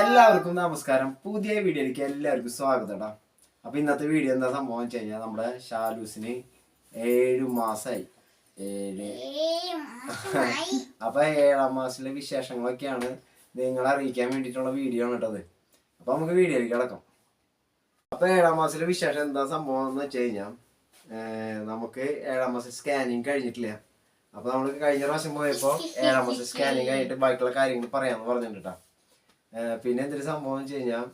എല്ലാവർക്കും നമസ്കാരം. പുതിയ വീഡിയോയിലേക്ക് എല്ലാവർക്കും സ്വാഗതം കേട്ടോ അപ്പൊ ഇന്നത്തെ വീഡിയോ എന്താ സംഭവം വെച്ച് കഴിഞ്ഞാൽ നമ്മുടെ ഷാലൂസിന് ഏഴു മാസമായി ഏഴ്. അപ്പൊ ഏഴാം മാസത്തിലെ വിശേഷങ്ങളൊക്കെയാണ് നിങ്ങളെ അറിയിക്കാൻ വേണ്ടിയിട്ടുള്ള വീഡിയോ ആണ് കേട്ടത് അപ്പൊ നമുക്ക് വീഡിയോയിലേക്ക് കിടക്കാം. അപ്പൊ ഏഴാം മാസത്തിലെ വിശേഷം എന്താ സംഭവം എന്ന് വെച്ച് കഴിഞ്ഞാൽ നമുക്ക് ഏഴാം മാസം സ്കാനിങ് കഴിഞ്ഞിട്ടില്ല. അപ്പൊ നമ്മൾ കഴിഞ്ഞ പ്രാവശ്യം പോയപ്പോ ഏഴാം മാസം സ്കാനിങ് കഴിഞ്ഞിട്ട് ബാക്കിയുള്ള കാര്യങ്ങൾ പറയാന്ന് പറഞ്ഞിട്ടുണ്ട് ട്ടാ. പിന്നെ എന്തൊരു സംഭവം വെച്ച് കഴിഞ്ഞാൽ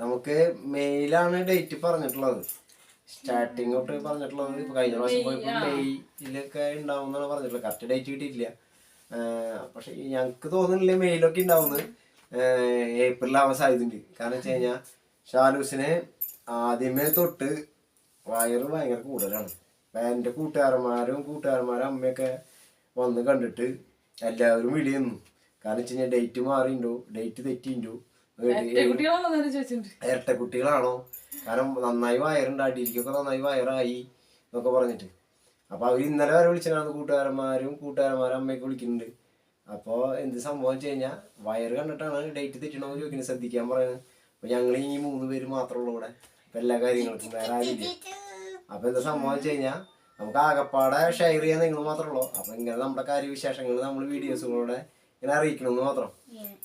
നമുക്ക് മെയിലാണ് ഡേറ്റ് പറഞ്ഞിട്ടുള്ളത്. സ്റ്റാർട്ടിങ് തൊട്ട് പറഞ്ഞിട്ടുള്ളത് ഇപ്പൊ കഴിഞ്ഞ പ്രാവശ്യം പോയപ്പോ മെയ്യിലൊക്കെ ഉണ്ടാവും എന്നാണ് പറഞ്ഞിട്ടുള്ളത്. കറക്റ്റ് ഡേറ്റ് കിട്ടിയിട്ടില്ല. പക്ഷെ ഞങ്ങക്ക് തോന്നുന്നില്ല മെയിലൊക്കെ ഉണ്ടാവുന്നത് ഏപ്രിൽ സാധ്യതയുണ്ട് കാരണം വെച്ച് കഴിഞ്ഞാൽ ഷാലൂസിന് ആദ്യമേ തൊട്ട് വയറ് ഭയങ്കര കൂടുതലാണ്. എന്റെ എന്റെ കൂട്ടുകാരന്മാരും കൂട്ടുകാരന്മാരും അമ്മയൊക്കെ വന്ന് കണ്ടിട്ട് എല്ലാവരും വിളിയുന്നു. കാരണം വെച്ച് കഴിഞ്ഞാൽ ഡേറ്റ് മാറിണ്ടോ? ഡേറ്റ് തെറ്റിണ്ടോ? ഇരട്ട കുട്ടികളാണോ കാരണം നന്നായി വയറുണ്ട് അടിയിലേക്കൊക്കെ നന്നായി വയറായി എന്നൊക്കെ പറഞ്ഞിട്ട്. അപ്പൊ അവർ ഇന്നലെ വരെ വിളിച്ചിട്ടാണ് കൂട്ടുകാരന്മാരും കൂട്ടുകാരന്മാരും അമ്മയൊക്കെ വിളിക്കുന്നുണ്ട്. അപ്പോൾ എന്ത് സംഭവം വെച്ച് കഴിഞ്ഞാൽ വയറ് കണ്ടിട്ടാണ് ഡേറ്റ് തെറ്റണമെന്ന് ചോദിക്കുന്നത് ശ്രദ്ധിക്കാൻ പറയുന്നത് അപ്പൊ ഞങ്ങൾ ഈ മൂന്ന് പേര് മാത്രമേ ഉള്ളൂ ഇവിടെ. ഇപ്പൊ എല്ലാ കാര്യങ്ങൾക്കും വേറെ ആരുമില്ല. അപ്പൊ എന്താ സംഭവം വെച്ച് കഴിഞ്ഞാൽ നമുക്ക് ആകപ്പാടെ ഷെയർ ചെയ്യാൻ നിങ്ങൾ മാത്രമേ ഉള്ളൂ. അപ്പൊ ഇങ്ങനെ നമ്മുടെ കാര്യവിശേഷങ്ങൾ നമ്മൾ വീഡിയോസുകളൂടെ ഇങ്ങനെ അറിയിക്കണമെന്ന് മാത്രം.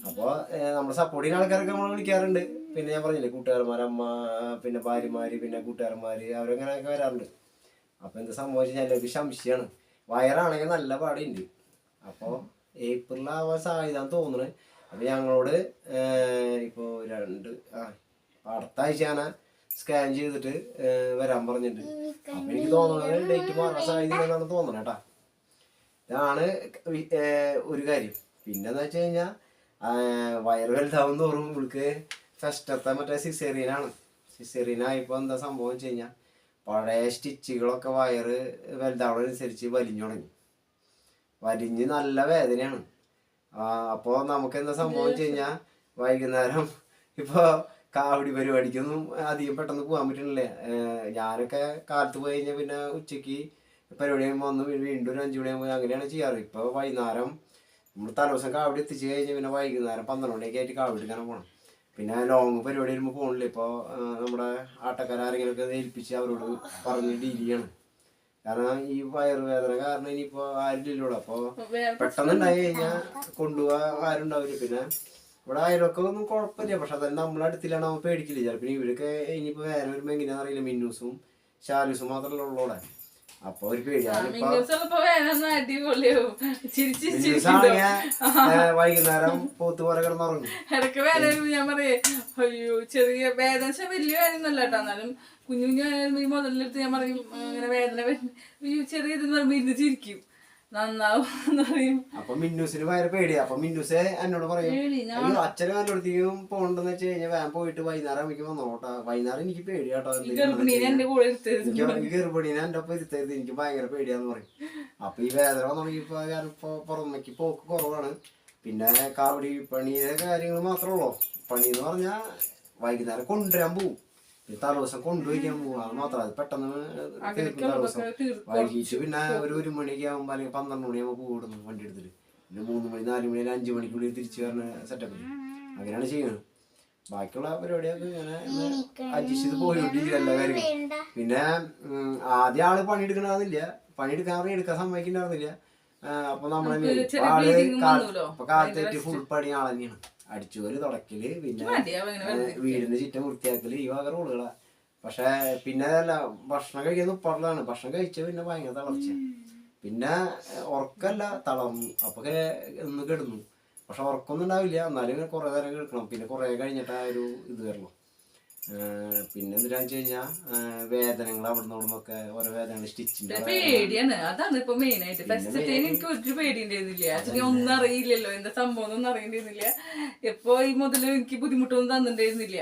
അപ്പോൾ നമ്മൾ സപ്പോർട്ട് ചെയ്യുന്ന ആൾക്കാരൊക്കെ നമ്മൾ വിളിക്കാറുണ്ട്. പിന്നെ ഞാൻ പറഞ്ഞില്ലേ കൂട്ടുകാരന്മാർ അമ്മ പിന്നെ ഭാര്യമാര് പിന്നെ കൂട്ടുകാരന്മാര് അവരങ്ങനെയൊക്കെ വരാറുണ്ട്. അപ്പൊ എന്ത് സംഭവിച്ചാൽ എനിക്ക് സംശയമാണ് വയറാണെങ്കിൽ നല്ല പാടുണ്ട്. അപ്പോൾ ഏപ്രിലാവാൻ സാധ്യത തോന്നുന്നു അപ്പൊ ഞങ്ങളോട് ഇപ്പോൾ രണ്ട് ആ അടുത്ത ആഴ്ച സ്കാൻ ചെയ്തിട്ട് വരാൻ പറഞ്ഞിട്ട് അപ്പൊ എനിക്ക് തോന്നുന്നത് ഡേറ്റ് മാറാൻ സാധ്യത കേട്ടാ ഇതാണ് ഒരു കാര്യം. പിന്നെന്ന് വെച്ച് കഴിഞ്ഞാൽ വയറ് വലുതാവും തോറും ഇവൾക്ക് ഫസ്റ്റത്തെ മറ്റേ സിസേറിയനാണ് സിസേറിയനായപ്പോൾ എന്താ സംഭവം വെച്ച് കഴിഞ്ഞാൽ പഴയ സ്റ്റിച്ചുകളൊക്കെ വയറ് വലുതാവണനുസരിച്ച് വലിഞ്ഞു തുടങ്ങി. വലിഞ്ഞ് നല്ല വേദനയാണ്. അപ്പോൾ നമുക്ക് എന്താ സംഭവം വെച്ച് കഴിഞ്ഞാൽ വൈകുന്നേരം ഇപ്പോൾ കാവടി പരിപാടിക്കൊന്നും അധികം പെട്ടെന്ന് പോകാൻ പറ്റണില്ലേ ഞാനൊക്കെ കാലത്ത് പോയി കഴിഞ്ഞാൽ പിന്നെ ഉച്ചയ്ക്ക് പരിപാടി കഴിയുമ്പോൾ വന്ന് വീണ്ടും ഒരു അഞ്ചു മണിയാകുമ്പോൾ അങ്ങനെയാണ് ചെയ്യാറ്. ഇപ്പോൾ വൈകുന്നേരം നമ്മൾ തലേദിവസം കാവിടെ എത്തിച്ച് കഴിഞ്ഞ് പിന്നെ വൈകുന്നേരം പന്ത്രണ്ട് മണിയൊക്കെ ആയിട്ട് കാവടി എടുക്കാൻ പോകണം പിന്നെ ലോങ് പരിപാടി വരുമ്പോൾ ഫോണിൽ ഇപ്പോൾ നമ്മുടെ ആട്ടക്കാരെങ്കിലൊക്കെ ഏൽപ്പിച്ച് അവരോട് പറഞ്ഞ് ഡീൽ ചെയ്യണം. കാരണം ഈ വയറുവേദന കാരണം ഇനിയിപ്പോൾ ആരും ഇല്ലല്ലോ അപ്പോൾ പെട്ടെന്ന് ഉണ്ടായി കഴിഞ്ഞാൽ കൊണ്ടുപോകാൻ ആരുണ്ടാവില്ല പിന്നെ ഇവിടെ അയലൊക്കെ ഒന്നും കുഴപ്പമില്ല. പക്ഷെ അതെല്ലാം നമ്മളെ അടുത്തിലാണ് അവൻ പേടിക്കില്ല ചിലപ്പോൾ ഇവരൊക്കെ ഇനിയിപ്പോൾ വേറെ വരുമ്പോൾ എങ്ങനെയാണെന്ന് അറിയില്ല. മിന്നൂസും ഷാലൂസും മാത്രമല്ല ഉള്ളൂടെ അപ്പൊ ഒരു പേടിയാണ് വൈകുന്നേരം പോത്ത് പോലെ കിടന്നുറങ്ങും ഇടയ്ക്ക് വേദന ഞാൻ പറയേ അയ്യോ ചെറിയ വേദന വലിയ വേദന ഒന്നല്ല കേട്ടോ എന്നാലും കുഞ്ഞു കുഞ്ഞു ഈ മുതലെടുത്ത് ഞാൻ പറയും അങ്ങനെ വേദന ചെറിയ ഇതെന്ന് പറയുമ്പോ ഇരുന്ന് ചിരിക്കും. നന്നാവും എന്ന് പറയും. അപ്പൊ മിന്നൂസിന് ഭയങ്കര പേടിയാ. അപ്പൊ മിന്നൂസ് എന്നോട് പറയും പേടി ഞാൻ അയ്യോ അച്ഛനും എന്നോടത്തേക്കും പോകണ്ടെന്ന് വെച്ച് കഴിഞ്ഞാൽ വേഗം പോയിട്ട് വൈകുന്നേരം എനിക്ക് വന്നോട്ടാ വൈകുന്നേരം എനിക്ക് പേടിയാട്ടോ ഈ ഗർഭിണീനെ എന്റെ കൂടെ എടുത്തത് എനിക്ക് ഗർഭിണീനെ എന്റെ ഒപ്പം ഇരുത്തരുത്. എനിക്ക് ഭയങ്കര പേടിയാന്ന് പറയും. അപ്പൊ ഈ വേദന ഇപ്പൊ പുറമേക്ക് പോക്ക് കുറവാണ്. പിന്നെ കാവടി പണിയുടെ കാര്യങ്ങൾ മാത്രമേ ഉള്ളൂ. പണി എന്ന് പറഞ്ഞാ വൈകുന്നേരം കൊണ്ടുവരാൻ പോവും. പിന്നെ തലേദിവസം കൊണ്ടുപോയിക്കാൻ പോവും മാത്രം അത് പെട്ടെന്ന് തീർക്കും. പിന്നെ ഒരു ഒരു മണിയൊക്കെ ആകുമ്പോൾ അല്ലെങ്കിൽ പന്ത്രണ്ട് മണിയാകുമ്പോൾ കൂടുന്നു വണ്ടി എടുത്തിട്ട്. പിന്നെ മൂന്ന് മണി നാല് മണി അല്ലെങ്കിൽ അഞ്ച് മണിക്കുള്ളിൽ തിരിച്ചു വരണ സെറ്റപ്പിൽ അങ്ങനെയാണ് ചെയ്യുന്നത്. ബാക്കിയുള്ള പരിപാടിയൊക്കെ ഇങ്ങനെ അഡ്ജസ്റ്റ് ചെയ്ത് എല്ലാ കാര്യങ്ങളും. പിന്നെ ആദ്യ ആൾ പണിയെടുക്കണമെന്നില്ല പണിയെടുക്കാൻ എടുക്കാൻ സമ്മതിക്കണ്ടായിരുന്നില്ല അപ്പൊ നമ്മളെ കാത്തേറ്റ് ആൾ ഫുൾ പണി ആൾ തന്നെയാണ് അടിച്ചുപോൽ തുടക്കൽ പിന്നെ വീടിന്റെ ചുറ്റും വൃത്തിയാക്കൽ ഈ വക റോളുകളാ. പക്ഷെ പിന്നെ അല്ല ഭക്ഷണം കഴിക്കുന്ന ഉപ്പറിലാണ് ഭക്ഷണം കഴിച്ച പിന്നെ ഭയങ്കര തളർച്ച പിന്നെ ഉറക്കല്ല തളർന്നു. അപ്പൊ ഒന്ന് കിടന്നു. പക്ഷെ ഉറക്കൊന്നും ഉണ്ടാവില്ല. എന്നാലും കുറെ നേരം കിടക്കണം. പിന്നെ കുറെ കഴിഞ്ഞിട്ട് ആ ഒരു ഇത് വരണം. പിന്നെ എന്താ വെച്ച് കഴിഞ്ഞാൽ വേദനകൾ അവിടെ നിന്ന് നിന്നൊക്കെ ഓരോ വേദനകൾ സ്റ്റിച്ചിന്റെ പേടിയാണ്. അതാണ് ഇപ്പൊ മെയിൻ ആയിട്ട്. ഫസ്റ്റ് എനിക്ക് ഒരു പേടി ഉണ്ടായിരുന്നില്ല ഒന്നും അറിയില്ലല്ലോ. എന്താ സംഭവം ഒന്നും അറിയണ്ടിരുന്നില്ല എപ്പോ ഈ മുതൽ എനിക്ക് ബുദ്ധിമുട്ടൊന്നും തന്നിട്ടുണ്ടായിരുന്നില്ല.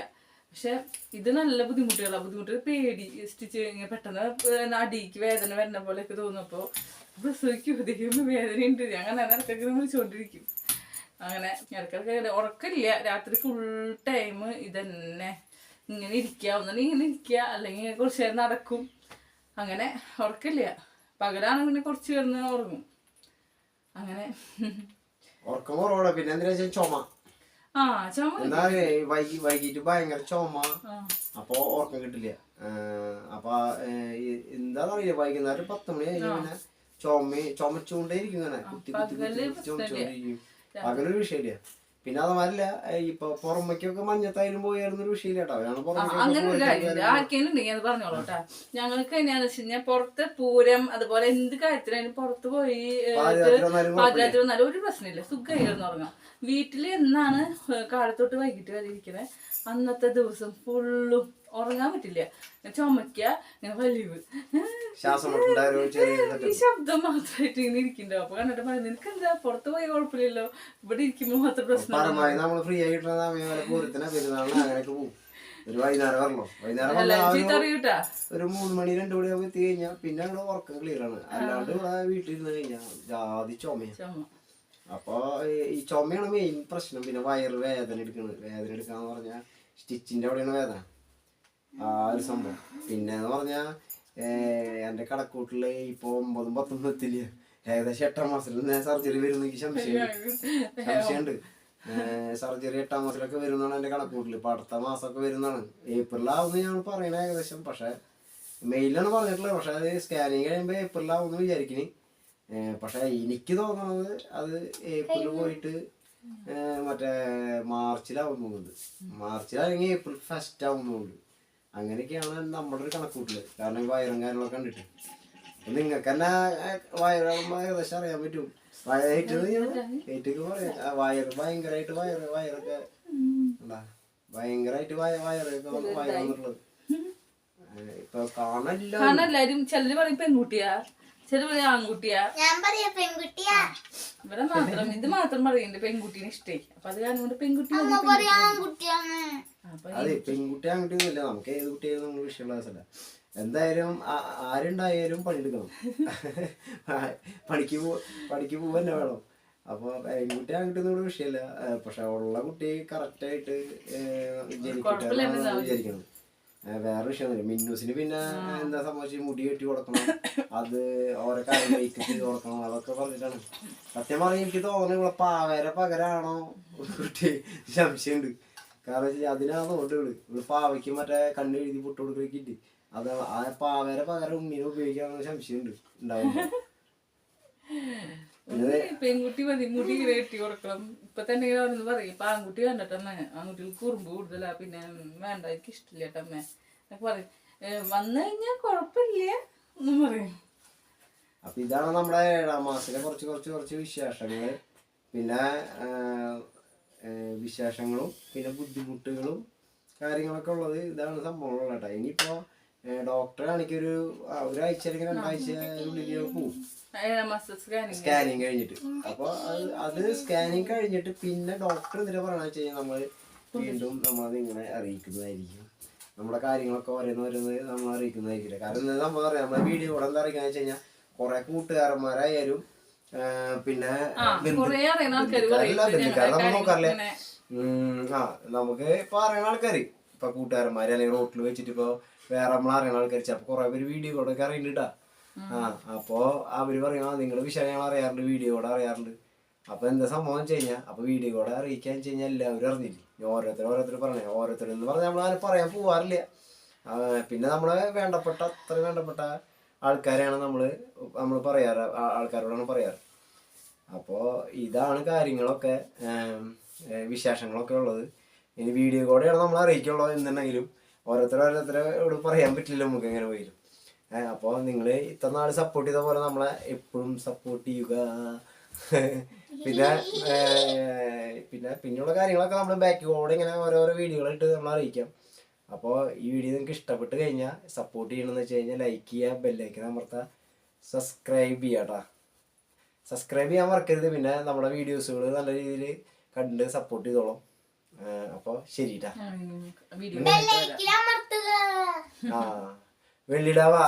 പക്ഷെ ഇത് നല്ല ബുദ്ധിമുട്ടുകളാ. ബുദ്ധിമുട്ട് പേടി. സ്റ്റിച്ച് ഇങ്ങനെ പെട്ടെന്ന് അടിക്ക് വേദന വരുന്ന പോലെയൊക്കെ തോന്നുമ്പോ പ്രസവിക്കും. വേദന ഉണ്ട് അങ്ങനെ ഇടയ്ക്കൊക്കെ വിളിച്ചോണ്ടിരിക്കും. അങ്ങനെ ഇടയ്ക്കൊക്കെ ഉറക്കമില്ല. രാത്രി ഫുൾ ടൈം ഇതന്നെ. ഇങ്ങനെ ഇരിക്കുക ഒന്നിനെ ഇങ്ങനെ ഇരിക്കുക അല്ലെങ്കിൽ ഇങ്ങനെ കുറച്ച് നേരം നടക്കും. അങ്ങനെ ഉറക്കില്ല പകലാണ് പിന്നെ കുറച്ച് കിടന്ന് ഉറങ്ങും. അങ്ങനെ. ഉറക്കം കുറവാണ് പിന്നെ വെച്ചാൽ ചുമ? ആ ചുമ എന്താ വൈകി വൈകിട്ട് ഭയങ്കര ചുമ. അപ്പൊ ഉറക്കം കിട്ടില്ല. അപ്പൊ എന്താന്ന് അറിയില്ല വൈകുന്നേരം പത്ത് മണി കഴിഞ്ഞാൽ ചുമ ചുമച്ചുകൊണ്ടേ ഇരിക്കും ഇങ്ങനെ. കുത്തി കുത്തി കുത്തി കുത്തി ചുമച്ചുകൊണ്ടിരിക്കും. പകലൊരു വിഷയമില്ല. പിന്നെ അതല്ല ഇപ്പൊ പുറമേക്കൊക്കെ മഞ്ഞത്തായാലും പോയായിരുന്നു ഒരു വിഷയമില്ല കേട്ടോ. അങ്ങനെ അത് പറഞ്ഞോളൂ കേട്ടാ. ഞങ്ങൾക്ക് എങ്ങനെയാന്ന് വെച്ച് കഴിഞ്ഞാൽ പുറത്ത് പൂരം അതുപോലെ എന്ത് കാര്യത്തിനായാലും പുറത്ത് പോയി പാതിരാത്രി വന്നാലും ഒരു പ്രശ്നമില്ല. സുഖമായിരുന്നു ഉറങ്ങാം വീട്ടിൽ എന്നാണ് കാലത്തോട്ട് വൈകിട്ട് വരെ ഇരിക്കുന്നത് അന്നത്തെ ദിവസം ഫുള്ളും ഉറങ്ങാൻ പറ്റില്ല. ചുമക്കുക ഇങ്ങനെ വലിവ്. ഈ ശബ്ദം മാത്രമായിട്ട് ഇങ്ങനെ ഇരിക്കണ്ടോ അപ്പൊ കണ്ടിട്ട് പറഞ്ഞു നിനക്ക് എന്താ പുറത്ത് പോയി കുഴപ്പമില്ലല്ലോ. ഇവിടെ ഇരിക്കുമ്പോ മാത്രം പ്രശ്നം ഫ്രീ ആയിട്ടുള്ള ഒരു വൈകുന്നേരം വരണോ? വൈകുന്നേരം ഒരു മൂന്ന് മണി രണ്ടു മണി ആകുമ്പോൾ എത്തി കഴിഞ്ഞാൽ പിന്നെ അങ്ങോട്ട് ഉറക്കം ക്ലിയർ ആണ്. അല്ലാണ്ട് ഇവിടെ വീട്ടിലിരുന്ന് കഴിഞ്ഞാൽ ജാതി ചുമ. അപ്പൊ ഈ- ഈ ചുമയാണ് മെയിൻ പ്രശ്നം. പിന്നെ വയറ് വേദന എടുക്കണത് വേദന എടുക്കാന്ന് പറഞ്ഞാൽ സ്റ്റിച്ചിന്റെ അവിടെയാണ് വേദന. ആ ഒരു സംഭവം. പിന്നെ എന്ന് പറഞ്ഞാൽ എന്റെ കടക്കൂട്ടിൽ ഇപ്പോൾ ഒമ്പതും പത്തൊന്നും എത്തില്ല ഏകദേശം എട്ടാം മാസത്തിൽ ഞാൻ സർജറി വരുന്ന. എനിക്ക് സംശയമുണ്ട്. സംശയമുണ്ട്. സർജറി എട്ടാം മാസത്തിലൊക്കെ വരുന്നതാണ് എന്റെ കണക്കൂട്ടിൽ ഇപ്പം അടുത്ത മാസമൊക്കെ വരുന്നതാണ്. ഏപ്രിലാവുന്ന ഞാൻ പറയണേ ഏകദേശം. പക്ഷേ മെയിലാണ് പറഞ്ഞിട്ടുള്ളത്. പക്ഷേ അത് സ്കാനിങ് കഴിയുമ്പോൾ ഏപ്രിലാവുമെന്ന് വിചാരിക്കണി. പക്ഷേ എനിക്ക് തോന്നുന്നത് അത് ഏപ്രിൽ പോയിട്ട് മറ്റേ മാർച്ചിലാവും മാർച്ചിലാണെങ്കിൽ ഏപ്രിൽ ഫസ്റ്റ് ആവും തോന്നുന്നുണ്ട്. അങ്ങനെയൊക്കെയാണ് നമ്മുടെ ഒരു കണക്കൂട്ടൽ. കാരണം ഈ വയറും കാര്യങ്ങളൊക്കെ കണ്ടിട്ട്. അപ്പൊ നിങ്ങൾക്ക് തന്നെ വയറാകുമ്പോ ഏകദേശം അറിയാൻ പറ്റും. വയറേറ്റത് ഏറ്റൊക്കെ പറയാം വയറ് ഭയങ്കരമായിട്ട് വയറ് വയറൊക്കെ എന്താ? ഭയങ്കരമായിട്ട് വയ വയറൊക്കെ വയറ് വന്നിട്ടുള്ളത്. ഇപ്പൊ കാണല്ലോ എല്ലാരും ചിലര് പറയും പെൺകുട്ടിയാ ചിലര് പറയും ആൺകുട്ടിയാ. ഞാൻ പറയാ പെൺകുട്ടിയാ ഇവിടെ മാത്രം ഇത് മാത്രം പറയുന്നുണ്ട് പെൺകുട്ടീനെ ഇഷ്ടേ. അപ്പൊ അത് കാരണം കൊണ്ട് പെൺകുട്ടി അതെ പെൺകുട്ടി ആൺകുട്ടിയൊന്നുമില്ല. നമുക്ക് ഏത് കുട്ടിയായാലും നമ്മൾ വിഷയമുള്ള എന്തായാലും ആരുണ്ടായാലും പണിയെടുക്കണം. പണിക്ക് പോ പണിക്ക് പോവാൻ തന്നെ വേണം. അപ്പൊ പെൺകുട്ടി ആൺകുട്ടി ഒന്നും വിഷയമില്ല. പക്ഷെ ഉള്ള കുട്ടി കറക്റ്റായിട്ട് ജനിക്കട്ടെ ഏഹ് വേറെ വിഷയമൊന്നുമില്ല മിന്നൂസിന് പിന്നെ എന്താ സംഭവിച്ചു മുടി കെട്ടി കൊടുക്കണം. അത് ഓരോ കാര്യം മേക്കപ്പ് ചെയ്ത് കൊടുക്കണം അതൊക്കെ പറഞ്ഞിട്ടാണ്. സത്യം പറഞ്ഞാൽ എനിക്ക് തോന്നുന്നു ഇവിടെ പാവേരെ പകരാണോ? കുട്ടി സംശയമുണ്ട് കാരണം വെച്ചാൽ അതിനാണ് തോന്നുന്നത് ഇവിടെ പാവയ്ക്ക് മറ്റേ കണ്ണ് എഴുതി പൊട്ട് കൊടുക്കുകയൊക്കെ അത് ആ പാവേരെ പകരം ഉമ്മിനെ ഉപയോഗിക്കാന്ന് സംശയമുണ്ട് ഉണ്ടാവും പെൺകുട്ടി മതി മുടി കെട്ടി കൊടുക്കണം. ഇപ്പൊ തന്നെ ഇങ്ങനെ പറയും ഇപ്പൊ ആൺകുട്ടി വേണ്ടട്ടമ്മ ആൺകുട്ടികൾ കുറുമ്പ് കൂടുതലാ പിന്നെ വേണ്ട എനിക്ക് ഇഷ്ടമില്ല കേട്ടമ്മ എന്നൊക്കെ പറയും. വന്നു കഴിഞ്ഞാൽ കുഴപ്പമില്ല എന്നും പറയും. അപ്പൊ ഇതാണ് നമ്മുടെ ഏഴാം മാസത്തിലെ കുറച്ച് കുറച്ച് കുറച്ച് വിശേഷങ്ങൾ. പിന്നെ വിശേഷങ്ങളും പിന്നെ ബുദ്ധിമുട്ടുകളും കാര്യങ്ങളൊക്കെ ഉള്ളത് ഇതാണ് സംഭവം കേട്ടോ. ഇനിയിപ്പോ ഡോക്ടറെ കാണിക്കൊരു ആ, ഒരാഴ്ച അല്ലെങ്കിൽ രണ്ടാഴ്ച പോവും. സ്കാനിങ് കഴിഞ്ഞിട്ട്. അപ്പൊ അത് സ്കാനിങ് കഴിഞ്ഞിട്ട് പിന്നെ ഡോക്ടർ എന്തിനാ പറയണ വെച്ച് കഴിഞ്ഞാൽ നമ്മൾ വീണ്ടും നമ്മൾ ഇങ്ങനെ അറിയിക്കുന്നതായിരിക്കും. നമ്മുടെ കാര്യങ്ങളൊക്കെ ഓരോന്ന് ഓരോന്ന് നമ്മൾ അറിയിക്കുന്നതായിരിക്കില്ല. കാരണം എന്താ നമ്മൾ പറയാം നമ്മുടെ വീഡിയോ കൂടെ എന്താ അറിയിക്കാന്ന് വെച്ച് കഴിഞ്ഞാൽ കുറെ കൂട്ടുകാരന്മാരായാലും പിന്നെ ബന്ധുക്കാരെ. നമ്മൾ നോക്കാറില്ലേ? ആ നമുക്ക് ഇപ്പൊ അറിയുന്ന ആൾക്കാര് ഇപ്പൊ കൂട്ടുകാരന്മാര് അല്ലെങ്കിൽ റോട്ടിൽ വെച്ചിട്ട് ഇപ്പൊ വേറെ നമ്മൾ അറിയണ ആൾക്കാർ ചിലപ്പോൾ കുറെ പേര് വീഡിയോ കൂടെ ഒക്കെ അറിയുന്നുണ്ടാ ആ അപ്പൊ അവർ പറയും ആ നിങ്ങൾ വിഷയങ്ങൾ അറിയാറുണ്ട് വീഡിയോ കൂടെ അറിയാറുണ്ട്. അപ്പൊ എന്താ സംഭവം വെച്ച് കഴിഞ്ഞാൽ അപ്പൊ വീഡിയോ കൂടെ അറിയിക്കാൻ വെച്ച് കഴിഞ്ഞാൽ എല്ലാവരും അറിഞ്ഞില്ലേ ഓരോരുത്തർ ഓരോരുത്തർ പറഞ്ഞേ ഓരോരുത്തർ എന്ന് പറഞ്ഞാൽ നമ്മൾ പറയാൻ പോവാറില്ല. പിന്നെ നമ്മളെ വേണ്ടപ്പെട്ട അത്ര വേണ്ടപ്പെട്ട ആൾക്കാരെയാണ് നമ്മൾ നമ്മൾ പറയാറ് ആൾക്കാരോടാണ് പറയാറ്. അപ്പോൾ ഇതാണ് കാര്യങ്ങളൊക്കെ വിശേഷങ്ങളൊക്കെ ഉള്ളത്. ഇനി വീഡിയോ കൂടെയാണ് നമ്മൾ അറിയിക്കുള്ളത് എന്നുണ്ടെങ്കിലും ഓരോരുത്തർ ഓരോരുത്തരോട് പറയാൻ പറ്റില്ല നമുക്ക് എങ്ങനെ പോയാലും. അപ്പോൾ നിങ്ങൾ ഇത്ര നാൾ സപ്പോർട്ട് ചെയ്ത പോലെ നമ്മളെ എപ്പോഴും സപ്പോർട്ട് ചെയ്യുക. പിന്നെ പിന്നെ പിന്നെയുള്ള കാര്യങ്ങളൊക്കെ നമ്മൾ ബാക്ക് ബോർഡ് ഇങ്ങനെ ഓരോരോ വീഡിയോകളിട്ട് നമ്മൾ അറിയിക്കാം. അപ്പോൾ ഈ വീഡിയോ നിങ്ങൾക്ക് ഇഷ്ടപ്പെട്ട് കഴിഞ്ഞാൽ സപ്പോർട്ട് ചെയ്യണമെന്ന് വെച്ച് കഴിഞ്ഞാൽ ലൈക്ക് ചെയ്യുക ബെല്ലൈക്കൻ അമർത്തുക സബ്സ്ക്രൈബ് ചെയ്യുക സബ്സ്ക്രൈബ് ചെയ്യാൻ മറക്കരുത്. പിന്നെ നമ്മുടെ വീഡിയോസുകൾ നല്ല രീതിയിൽ കണ്ട് സപ്പോർട്ട് ചെയ്തോളാം. അപ്പോൾ ശരിട്ടാ വീഡിയോ ലൈക്കിൽ അമർത്തുക ആ വെള്ളിടാവാ.